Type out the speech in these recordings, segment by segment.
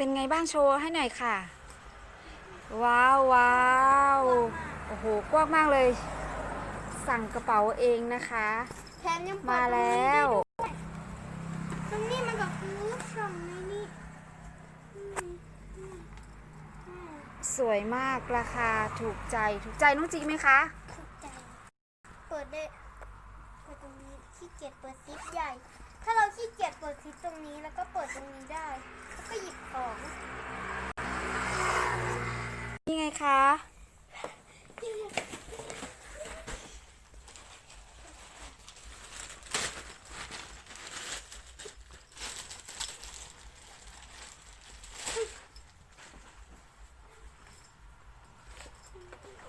เป็นไงบ้างโชว์ให้หน่อยค่ะ ว้าวว้าวโอ้โหกว้างมากเลย สั่งกระเป๋าเองนะคะ แถมยังเปิดมาแล้ว ตรงนี้มันก็คือช่องในนี้อืมอืมอืมสวยมากราคาถูกใจถูกใจน้องจีไหมคะ ถูกใจ เปิดได้เปิดตรงนี้ขี้เกียจเปิดซิปใหญ่ ถ้าเราขี้เกียจเปิดซิปตรงนี้แล้วก็เปิดตรงนี้ได้ แล้วก็หยิบของ นี่ไงคะ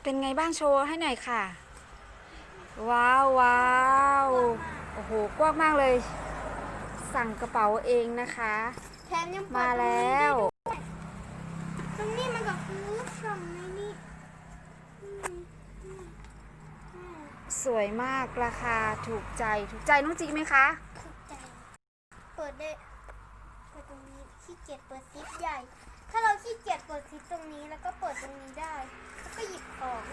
เป็นไงบ้างโชว์ให้หน่อยค่ะ ว้าวว้าวโอ้โหกว้างมากเลย สั่งกระเป๋าเองนะคะ แถมยังเปิดมาแล้ว ตรงนี้มันก็คือช่องในนี้อืมอืมอืมสวยมากราคาถูกใจถูกใจน้องจีไหมคะ ถูกใจ เปิดได้ เปิดตรงนี้ขี้เกียจเปิดซิปใหญ่ ถ้าเราขี้เกียจเปิดทิปตรงนี้แล้วก็เปิดตรงนี้ได้ แล้วก็หยิบของ